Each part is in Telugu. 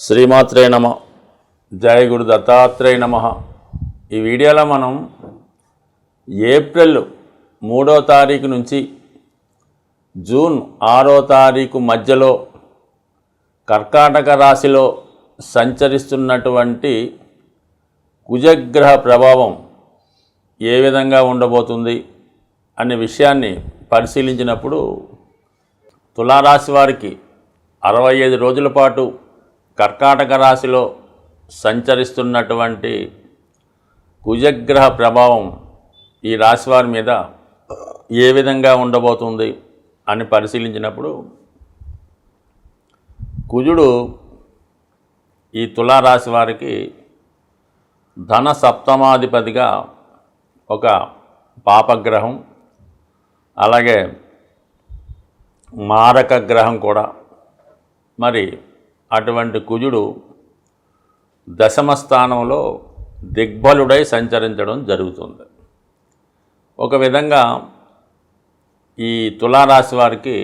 శ్రీమాత్రే నమ. జయ గురు దత్తాత్రేయ నమ. ఈ వీడియోలో మనం ఏప్రిల్ మూడో తారీఖు నుంచి జూన్ ఆరో తారీఖు మధ్యలో కర్కాటక రాశిలో సంచరిస్తున్నటువంటి కుజగ్రహ ప్రభావం ఏ విధంగా ఉండబోతుంది అనే విషయాన్ని పరిశీలించినప్పుడు తులారాశి వారికి అరవై ఐదు రోజుల పాటు కర్కాటక రాశిలో సంచరిస్తున్నటువంటి కుజగ్రహ ప్రభావం ఈ రాశి వారి మీద ఏ విధంగా ఉండబోతుంది అని పరిశీలించినప్పుడు కుజుడు ఈ తులారాశి వారికి ధన సప్తమాధిపతిగా ఒక పాపగ్రహం అలాగే మారక గ్రహం కూడా. మరి అటువంటి కుజుడు దశమ స్థానంలో దిగ్బలుడై సంచరించడం జరుగుతుంది. ఒక విధంగా ఈ తులారాశి వారికి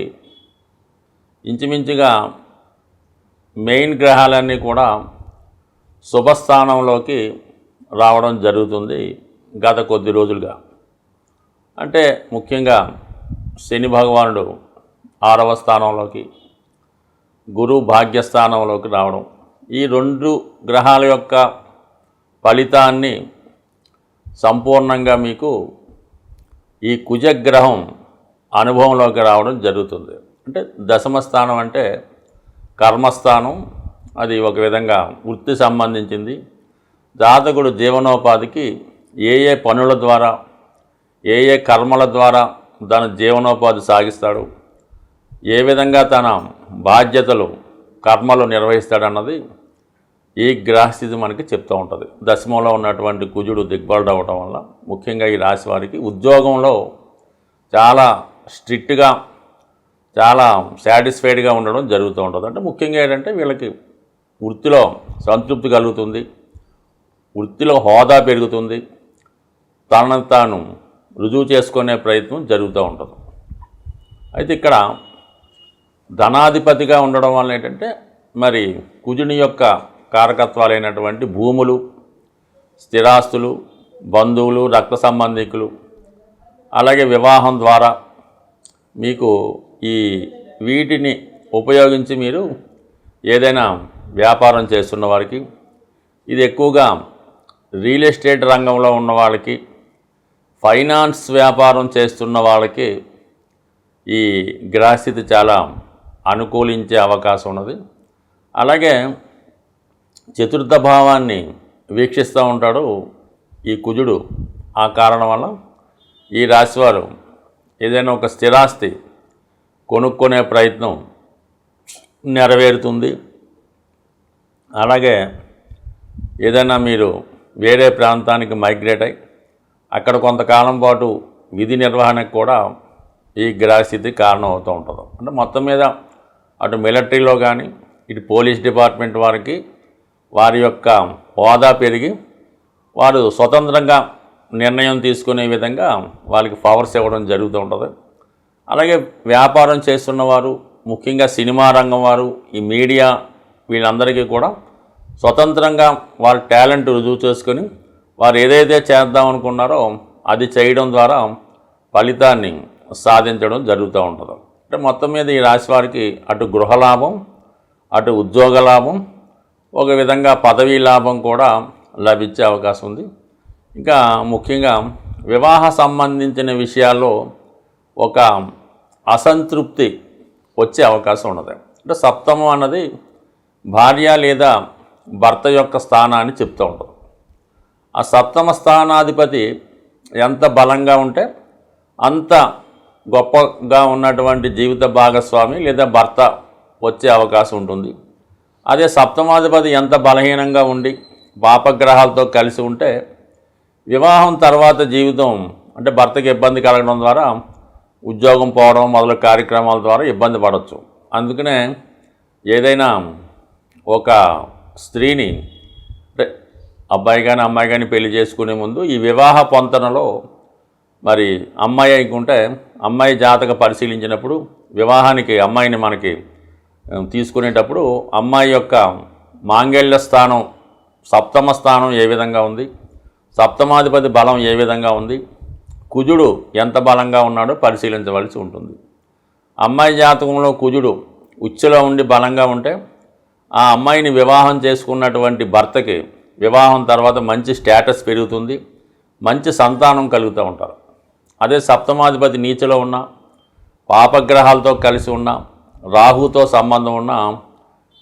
ఇంచుమించుగా మెయిన్ గ్రహాలన్నీ కూడా శుభస్థానంలోకి రావడం జరుగుతుంది గత కొద్ది రోజులుగా. అంటే ముఖ్యంగా శని భగవానుడు ఆరవ స్థానంలోకి గురు భాగ్యస్థానంలోకి రావడం. ఈ రెండు గ్రహాల యొక్క ఫలితాన్ని సంపూర్ణంగా మీకు ఈ కుజగ్రహం అనుభవంలోకి రావడం జరుగుతుంది. అంటే దశమ స్థానం అంటే కర్మస్థానం అది ఒక విధంగా వృత్తి సంబంధించింది. జాతకుడు జీవనోపాధికి ఏ ఏ పనుల ద్వారా ఏ ఏ కర్మల ద్వారా తన జీవనోపాధి సాగిస్తాడు ఏ విధంగా తన బాధ్యతలు కర్మలు నిర్వహిస్తాడన్నది ఈ గ్రహస్థితి మనకి చెప్తూ ఉంటుంది. దశమంలో ఉన్నటువంటి కుజుడు దిగ్బలుడు అవ్వటం వల్ల ముఖ్యంగా ఈ రాశి వారికి ఉద్యోగంలో చాలా స్ట్రిక్ట్గా చాలా సాటిస్ఫైడ్గా ఉండడం జరుగుతూ ఉంటుంది. అంటే ముఖ్యంగా ఏంటంటే వీళ్ళకి వృత్తిలో సంతృప్తి కలుగుతుంది వృత్తిలో హోదా పెరుగుతుంది తనను తాను రుజువు చేసుకునే ప్రయత్నం జరుగుతూ ఉంటుంది. అయితే ఇక్కడ ధనాధిపతిగా ఉండడం వల్ల ఏంటంటే మరి కుజుని యొక్క కారకత్వాలైనటువంటి భూములు స్థిరాస్తులు బంధువులు రక్త సంబంధికులు అలాగే వివాహం ద్వారా మీకు ఈ వీటిని ఉపయోగించి మీరు ఏదైనా వ్యాపారం చేస్తున్న వారికి ఇది ఎక్కువగా రియల్ ఎస్టేట్ రంగంలో ఉన్న వాళ్ళకి ఫైనాన్స్ వ్యాపారం చేస్తున్న వాళ్ళకి ఈ గ్రహస్థితి చాలా అనుకూలించే అవకాశం ఉన్నది. అలాగే చతుర్థ భావాన్ని వీక్షిస్తూ ఉంటాడు ఈ కుజుడు. ఆ కారణం వల్ల ఈ రాశివారు ఏదైనా ఒక స్థిరాస్తి కొనుక్కునే ప్రయత్నం నెరవేరుతుంది. అలాగే ఏదైనా మీరు వేరే ప్రాంతానికి మైగ్రేట్ అయి అక్కడ కొంతకాలం పాటు విధి నిర్వహణకు కూడా ఈ గ్రహస్థితి కారణం అవుతూ ఉంటుంది. అంటే మొత్తం మీద అటు మిలిటరీలో కానీ ఇటు పోలీస్ డిపార్ట్మెంట్ వారికి వారి యొక్క హోదా పెరిగి వారు స్వతంత్రంగా నిర్ణయం తీసుకునే విధంగా వాళ్ళకి పవర్స్ ఇవ్వడం జరుగుతూ ఉంటుంది. అలాగే వ్యాపారం చేస్తున్నవారు ముఖ్యంగా సినిమా రంగం వారు ఈ మీడియా వీళ్ళందరికీ కూడా స్వతంత్రంగా వారి టాలెంట్ రుజువు చేసుకొని వారు ఏదైతే చేద్దాం అనుకున్నారో అది చేయడం ద్వారా ఫలితాన్ని సాధించడం జరుగుతూ ఉంటుంది. అంటే మొత్తం మీద ఈ రాశి వారికి అటు గృహలాభం అటు ఉద్యోగ లాభం ఒక విధంగా పదవీ లాభం కూడా లభించే అవకాశం ఉంది. ఇంకా ముఖ్యంగా వివాహ సంబంధించిన విషయాల్లో ఒక అసంతృప్తి వచ్చే అవకాశం ఉన్నది. అంటే సప్తమం అన్నది భార్య లేదా భర్త యొక్క స్థానాన్ని చెప్తూ ఉంటుంది. ఆ సప్తమ స్థానాధిపతి ఎంత బలంగా ఉంటే అంత గొప్పగా ఉన్నటువంటి జీవిత భాగస్వామి లేదా భర్త వచ్చే అవకాశం ఉంటుంది. అదే సప్తమాధిపతి ఎంత బలహీనంగా ఉండి పాపగ్రహాలతో కలిసి ఉంటే వివాహం తర్వాత జీవితం అంటే భర్తకి ఇబ్బంది కలగడం ద్వారా ఉద్యోగం పోవడం మొదలు కార్యక్రమాల ద్వారా ఇబ్బంది పడవచ్చు అందుకనే ఏదైనా ఒక స్త్రీని అంటే అబ్బాయి కానీ అమ్మాయి కానీ పెళ్ళి చేసుకునే ముందు ఈ వివాహ పొంతనలో మరి అమ్మాయి అనుకుంటే అమ్మాయి జాతక పరిశీలించినప్పుడు వివాహానికి అమ్మాయిని మనకి తీసుకునేటప్పుడు అమ్మాయి యొక్క మాంగళ్య స్థానం సప్తమ స్థానం ఏ విధంగా ఉంది? సప్తమాధిపతి బలం ఏ విధంగా ఉంది? కుజుడు ఎంత బలంగా ఉన్నాడో పరిశీలించవలసి ఉంటుంది. అమ్మాయి జాతకంలో కుజుడు ఉచ్చులో ఉండి బలంగా ఉంటే ఆ అమ్మాయిని వివాహం చేసుకున్నటువంటి భర్తకి వివాహం తర్వాత మంచి స్టేటస్ పెరుగుతుంది మంచి సంతానం కలుగుతూ ఉంటారు. అదే సప్తమాధిపతి నీచలో ఉన్న పాపగ్రహాలతో కలిసి ఉన్న రాహుతో సంబంధం ఉన్న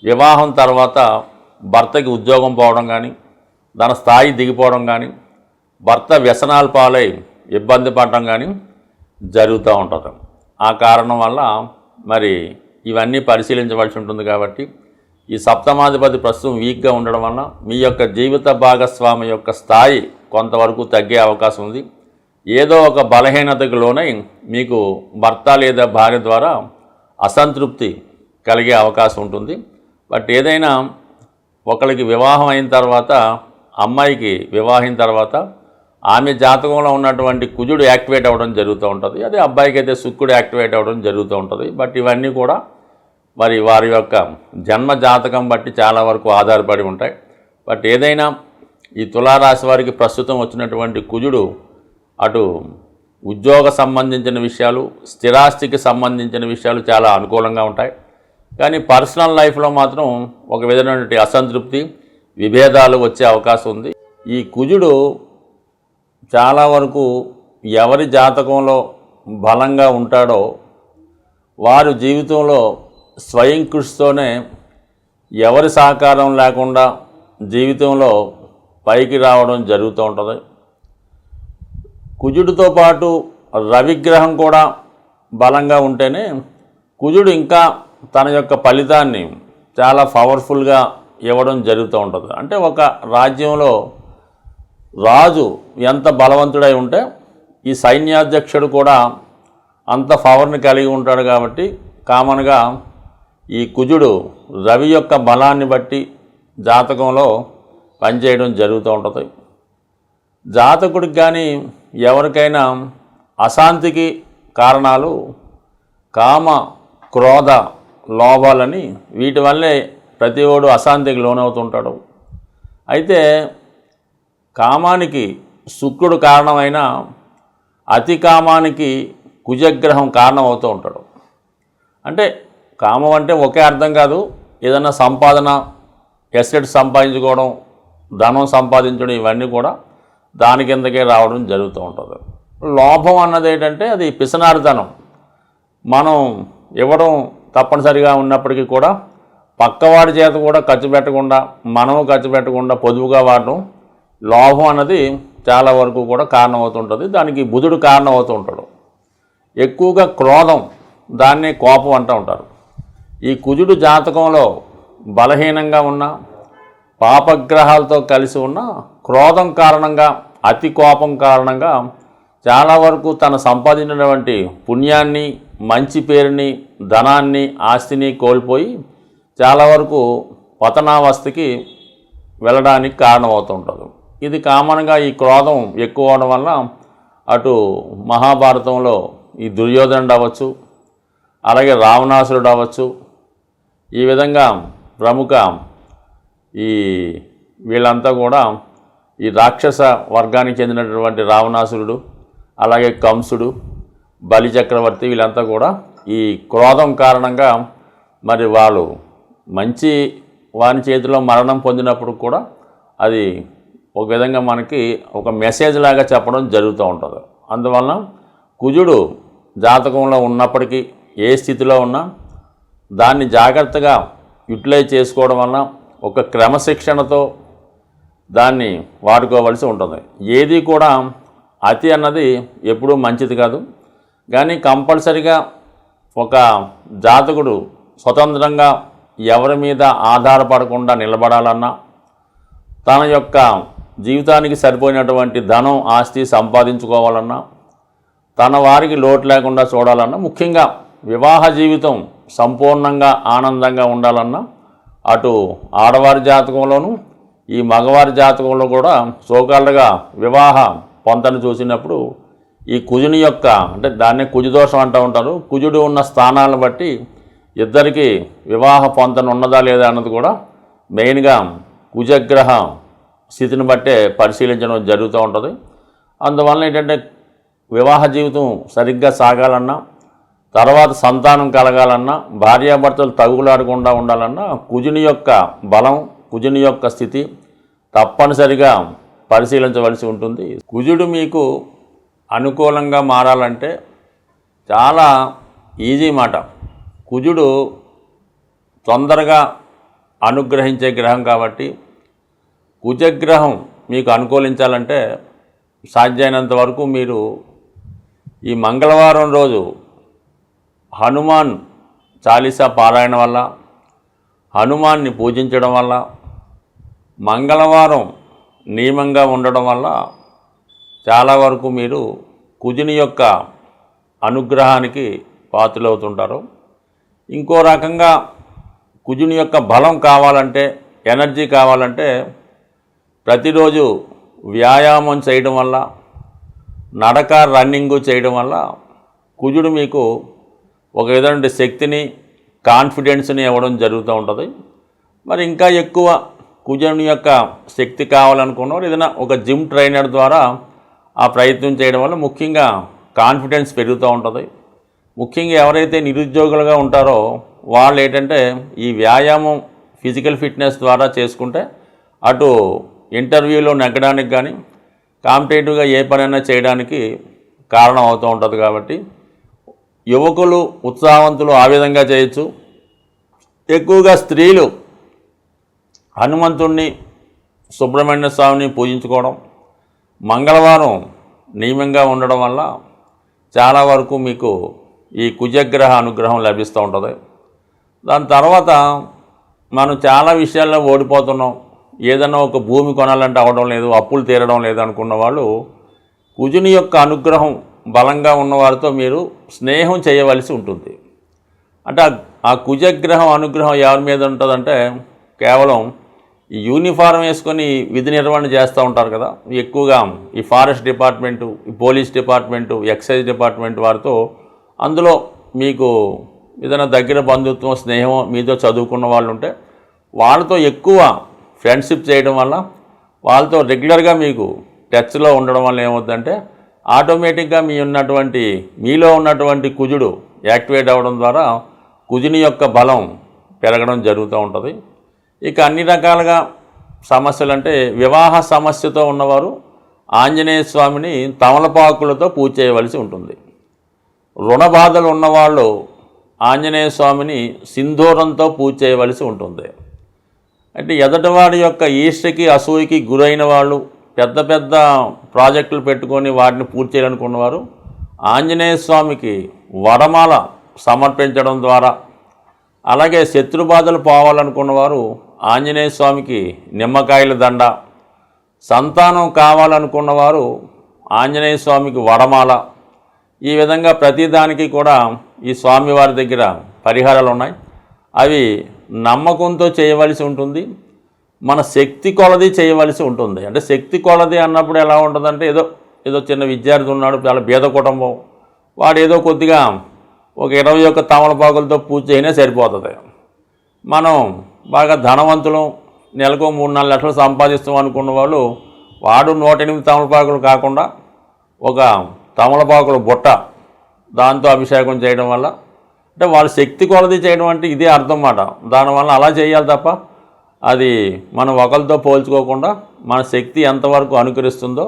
వివాహం తర్వాత భర్తకి ఉద్యోగం పోవడం కానీ దాని స్థాయి దిగిపోవడం కానీ భర్త వ్యసనాలు పాలై ఇబ్బంది పడటం కానీ జరుగుతూ ఉంటుంది. ఆ కారణం వల్ల మరి ఇవన్నీ పరిశీలించవలసి ఉంటుంది కాబట్టి ఈ సప్తమాధిపతి ప్రస్తుతం వీక్గా ఉండడం వల్ల మీ యొక్క జీవిత భాగస్వామి యొక్క స్థాయి కొంతవరకు తగ్గే అవకాశం ఉంది. ఏదో ఒక బలహీనతకు లోనై మీకు భర్త లేదా భార్య ద్వారా అసంతృప్తి కలిగే అవకాశం ఉంటుంది. బట్ ఏదైనా ఒకరికి వివాహం అయిన తర్వాత అమ్మాయికి వివాహం తర్వాత ఆమె జాతకంలో ఉన్నటువంటి కుజుడు యాక్టివేట్ అవ్వడం జరుగుతూ ఉంటుంది. అదే అబ్బాయికి అయితే శుక్రుడు యాక్టివేట్ అవ్వడం జరుగుతూ ఉంటుంది. బట్ ఇవన్నీ కూడా మరి వారి యొక్క జన్మ జాతకం బట్టి చాలా వరకు ఆధారపడి ఉంటాయి. బట్ ఏదైనా ఈ తులారాశి వారికి ప్రస్తుతం వచ్చినటువంటి కుజుడు అటు ఉద్యోగ సంబంధించిన విషయాలు స్థిరాస్తికి సంబంధించిన విషయాలు చాలా అనుకూలంగా ఉంటాయి. కానీ పర్సనల్ లైఫ్లో మాత్రం ఒక విధమైనటువంటి అసంతృప్తి విభేదాలు వచ్చే అవకాశం ఉంది. ఈ కుజుడు చాలా వరకు ఎవరి జాతకంలో బలంగా ఉంటాడో వారు జీవితంలో స్వయం కృషితోనే ఎవరి సహకారం లేకుండా జీవితంలో పైకి రావడం జరుగుతూ ఉంటుంది. కుజుడితో పాటు రవిగ్రహం కూడా బలంగా ఉంటేనే కుజుడు ఇంకా తన యొక్క ఫలితాన్ని చాలా పవర్ఫుల్గా ఇవ్వడం జరుగుతూ ఉంటుంది. అంటే ఒక రాజ్యంలో రాజు ఎంత బలవంతుడై ఉంటే ఈ సైన్యాధ్యక్షుడు కూడా అంత పవర్ని కలిగి ఉంటాడు కాబట్టి కామన్గా ఈ కుజుడు రవి యొక్క బలాన్ని బట్టి జాతకంలో పనిచేయడం జరుగుతూ ఉంటుంది. జాతకుడికి కానీ ఎవరికైనా అశాంతికి కారణాలు కామ క్రోధ లోభాలని వీటి వల్లే ప్రతి ఒడు అశాంతికి లోనవుతుంటాడు అయితే కామానికి శుక్రుడు కారణమైన అతి కామానికి కుజగ్రహం కారణం అవుతూ ఉంటాడు. అంటే కామం అంటే ఒకే అర్థం కాదు ఏదైనా సంపాదన ఎసెట్ సంపాదించుకోవడం ధనం సంపాదించడం ఇవన్నీ కూడా దాని కిందకే రావడం జరుగుతూ ఉంటుంది. లోభం అన్నది ఏంటంటే అది పిసనార్ధనం మనం ఇవ్వడం తప్పనిసరిగా ఉన్నప్పటికీ కూడా పక్కవాడి చేత కూడా ఖర్చు పెట్టకుండా మనము ఖర్చు పెట్టకుండా పొదుపుగా వాడడం లోభం అన్నది చాలా వరకు కూడా కారణం అవుతుంటుంది దానికి బుధుడు కారణం ఉంటాడు ఎక్కువగా క్రోధం దాన్నే కోపం అంటూ ఉంటారు. ఈ కుజుడు జాతకంలో బలహీనంగా ఉన్న పాపగ్రహాలతో కలిసి ఉన్న క్రోధం కారణంగా అతి కోపం కారణంగా చాలా వరకు తను సంపాదించినటువంటి పుణ్యాన్ని మంచి పేరుని ధనాన్ని ఆస్తిని కోల్పోయి చాలా వరకు పతనావస్థకి వెళ్ళడానికి కారణమవుతుంటుంది. ఇది కామన్గా ఈ క్రోధం ఎక్కువ అవడం వల్ల అటు మహాభారతంలో ఈ దుర్యోధనుడు అవ్వచ్చు అలాగే రావణాసురుడు అవ్వచ్చు. ఈ విధంగా ప్రముఖ ఈ వీళ్ళంతా కూడా ఈ రాక్షస వర్గానికి చెందినటువంటి రావణాసురుడు అలాగే కంసుడు బలి చక్రవర్తి వీళ్ళంతా కూడా ఈ క్రోధం కారణంగా మరి వాళ్ళు మంచి వాని చేతిలో మరణం పొందినప్పుడు కూడా అది ఒక విధంగా మనకి ఒక మెసేజ్ లాగా చెప్పడం జరుగుతూ ఉంటుంది. అందువలన కుజుడు జాతకంలో ఉన్నప్పటికీ ఏ స్థితిలో ఉన్నా దాన్ని జాగ్రత్తగా యూటిలైజ్ చేసుకోవడం వలన ఒక క్రమశిక్షణతో దాన్ని వాడుకోవలసి ఉంటుంది. ఏది కూడా అతి అన్నది ఎప్పుడూ మంచిది కాదు. కానీ కంపల్సరిగా ఒక జాతకుడు స్వతంత్రంగా ఎవరి మీద ఆధారపడకుండా నిలబడాలన్నా తన యొక్క జీవితానికి సరిపోయినటువంటి ధనం ఆస్తి సంపాదించుకోవాలన్నా తన వారికి లోటు లేకుండా చూడాలన్నా ముఖ్యంగా వివాహ జీవితం సంపూర్ణంగా ఆనందంగా ఉండాలన్నా అటు ఆడవారి జాతకంలోనూ ఈ మగవారి జాతకంలో కూడా సోకాళ్ళగా వివాహ పొంతను చూసినప్పుడు ఈ కుజుని యొక్క అంటే దాన్నే కుజుదోషం అంటూ ఉంటారు. కుజుడు ఉన్న స్థానాలను బట్టి ఇద్దరికి వివాహ పొంతన ఉన్నదా లేదా అన్నది కూడా మెయిన్గా కుజగ్రహ స్థితిని బట్టే పరిశీలించడం జరుగుతూ ఉంటుంది. అందువలన ఏంటంటే వివాహ జీవితం సరిగ్గా సాగాలన్నా తర్వాత సంతానం కలగాలన్నా భార్యాభర్తలు తగులాడకుండా ఉండాలన్నా కుజుని యొక్క బలం కుజుని యొక్క స్థితి తప్పనిసరిగా పరిశీలించవలసి ఉంటుంది. కుజుడు మీకు అనుకూలంగా మారాలంటే చాలా ఈజీ మాట. కుజుడు తొందరగా అనుగ్రహించే గ్రహం కాబట్టి కుజగ్రహం మీకు అనుకూలించాలంటే సాధ్యమైనంత వరకు మీరు ఈ మంగళవారం రోజు హనుమాన్ చాలీసా పారాయణ వల్ల హనుమాన్ని పూజించడం వల్ల మంగళవారం నియమంగా ఉండడం వల్ల చాలా వరకు మీరు కుజుని యొక్క అనుగ్రహానికి పాతులవుతుంటారు ఇంకో రకంగా కుజుని యొక్క బలం కావాలంటే ఎనర్జీ కావాలంటే ప్రతిరోజు వ్యాయామం చేయడం వల్ల నడక రన్నింగ్ చేయడం వల్ల కుజుడు మీకు ఒక విధమైన శక్తిని కాన్ఫిడెన్స్ని ఇవ్వడం జరుగుతూ ఉంటుంది. మరి ఇంకా ఎక్కువ కుజుని యొక్క శక్తి కావాలనుకున్నవారు ఏదైనా ఒక జిమ్ ట్రైనర్ ద్వారా ఆ ప్రయత్నం చేయడం వల్ల ముఖ్యంగా కాన్ఫిడెన్స్ పెరుగుతూ ఉంటుంది. ముఖ్యంగా ఎవరైతే నిరుద్యోగులుగా ఉంటారో వాళ్ళు ఏంటంటే ఈ వ్యాయామం ఫిజికల్ ఫిట్నెస్ ద్వారా చేసుకుంటే అటు ఇంటర్వ్యూలో నెగ్గడానికి కానీ కాంపిటేటివ్గా ఏ పనైనా చేయడానికి కారణం అవుతూ ఉంటుంది కాబట్టి యువకులు ఉత్సాహవంతులు ఆ విధంగా చేయొచ్చు. ఎక్కువగా స్త్రీలు హనుమంతుణ్ణి సుబ్రహ్మణ్య స్వామిని పూజించుకోవడం మంగళవారం నియమంగా ఉండడం వల్ల చాలా వరకు మీకు ఈ కుజగ్రహ అనుగ్రహం లభిస్తూ ఉంటుంది. దాని తర్వాత మనం చాలా విషయాల్లో ఓడిపోతున్నాం. ఏదైనా ఒక భూమి కొనాలంటే అవడం లేదు అప్పులు తీరడం లేదు అనుకున్న వాళ్ళు కుజుని యొక్క అనుగ్రహం బలంగా ఉన్నవారితో మీరు స్నేహం చేయవలసి ఉంటుంది. అంటే ఆ- ఆ కుజగ్రహం అనుగ్రహం ఎవరి మీద ఉంటుందంటే కేవలం ఈ యూనిఫారం వేసుకొని విధి నిర్వహణ చేస్తూ ఉంటారు కదా. ఎక్కువగా ఈ ఫారెస్ట్ డిపార్ట్మెంటు ఈ పోలీస్ డిపార్ట్మెంటు ఎక్సైజ్ డిపార్ట్మెంట్ వారితో అందులో మీకు ఏదైనా దగ్గర బంధుత్వం స్నేహం మీతో చదువుకున్న వాళ్ళు ఉంటే వాళ్ళతో ఎక్కువ ఫ్రెండ్షిప్ చేయడం వల్ల వాళ్ళతో రెగ్యులర్గా మీకు టచ్లో ఉండడం వల్ల ఏమవుతుందంటే ఆటోమేటిక్గా మీ ఉన్నటువంటి మీలో ఉన్నటువంటి కుజుడు యాక్టివేట్ అవ్వడం ద్వారా కుజుని యొక్క బలం పెరగడం జరుగుతూ ఉంటుంది. ఇక అన్ని రకాలుగా సమస్యలు అంటే వివాహ సమస్యతో ఉన్నవారు ఆంజనేయ స్వామిని తమలపాకులతో పూజ చేయవలసి ఉంటుంది. రుణ బాధలు ఉన్నవాళ్ళు ఆంజనేయ స్వామిని సింధూరంతో పూజ చేయవలసి ఉంటుంది. అంటే ఎదటివాడి యొక్క ఈష్టకి అసూయకి గురైన వాళ్ళు పెద్ద పెద్ద ప్రాజెక్టులు పెట్టుకొని వాటిని పూర్తి చేయాలనుకున్నవారు ఆంజనేయ స్వామికి వరమాల సమర్పించడం ద్వారా అలాగే శత్రు బాధలు పోవాలనుకున్నవారు ఆంజనేయ స్వామికి నిమ్మకాయల దండ. సంతానం కావాలనుకున్నవారు ఆంజనేయ స్వామికి వడమాల. ఈ విధంగా ప్రతిదానికి కూడా ఈ స్వామివారి దగ్గర పరిహారాలు ఉన్నాయి. అవి నమ్మకంతో చేయవలసి ఉంటుంది. మన శక్తి కొలది చేయవలసి ఉంటుంది. అంటే శక్తి కొలది అన్నప్పుడు ఎలా ఉంటుందంటే ఏదో ఏదో చిన్న విద్యార్థి ఉన్నాడు చాలా బీద కుటుంబం. వాడు ఏదో కొద్దిగా ఒక ఇరవై ఒక్క తమలపాకులతో పూజ అయినా సరిపోతుంది. మనం బాగా ధనవంతులం నెలకు మూడు నాలుగు లక్షలు సంపాదిస్తాం అనుకున్న వాళ్ళు వాడు నూట ఎనిమిది తమలపాకులు కాకుండా ఒక తమలపాకుల బుట్ట దాంతో అభిషేకం చేయడం వల్ల అంటే వాళ్ళ శక్తి కొలది చేయడం అంటే ఇదే అర్థం మాట. దానివల్ల అలా చేయాలి తప్ప అది మనం ఒకరితో పోల్చుకోకుండా మన శక్తి ఎంతవరకు అనుకరిస్తుందో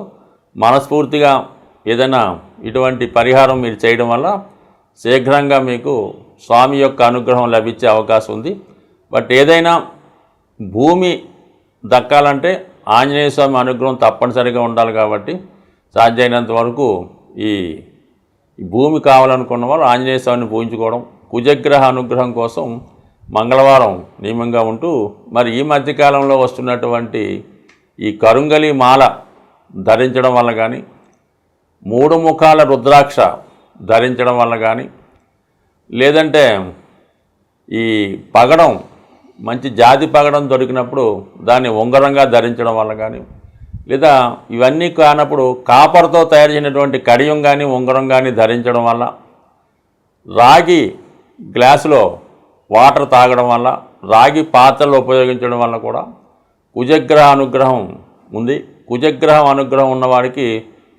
మనస్ఫూర్తిగా ఏదైనా ఇటువంటి పరిహారం మీరు చేయడం వల్ల శీఘ్రంగా మీకు స్వామి యొక్క అనుగ్రహం లభించే అవకాశం ఉంది. బట్ ఏదైనా భూమి దక్కాలంటే ఆంజనేయ స్వామి అనుగ్రహం తప్పనిసరిగా ఉండాలి కాబట్టి సాధ్యమైనంత వరకు ఈ భూమి కావాలనుకున్న వాళ్ళు ఆంజనేయ స్వామిని పూజించుకోవడం కుజగ్రహ అనుగ్రహం కోసం మంగళవారం నియమంగా ఉంటూ మరి ఈ మధ్యకాలంలో వస్తున్నటువంటి ఈ కరుంగలి మాల ధరించడం వల్ల కానీ మూడు ముఖాల రుద్రాక్ష ధరించడం వల్ల కానీ లేదంటే ఈ పగడం మంచి జాతి పగడం దొరికినప్పుడు దాన్ని ఉంగరంగా ధరించడం వల్ల కానీ లేదా ఇవన్నీ కానప్పుడు కాపర్తో తయారు చేసినటువంటి కడియం కానీ ఉంగరం కానీ ధరించడం వల్ల రాగి గ్లాసులో వాటర్ తాగడం వల్ల రాగి పాత్రలు ఉపయోగించడం వల్ల కూడా కుజగ్రహ అనుగ్రహం ఉంది. కుజగ్రహం అనుగ్రహం ఉన్నవాడికి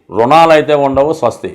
రుణాలు అయితే ఉండవు స్వస్తి.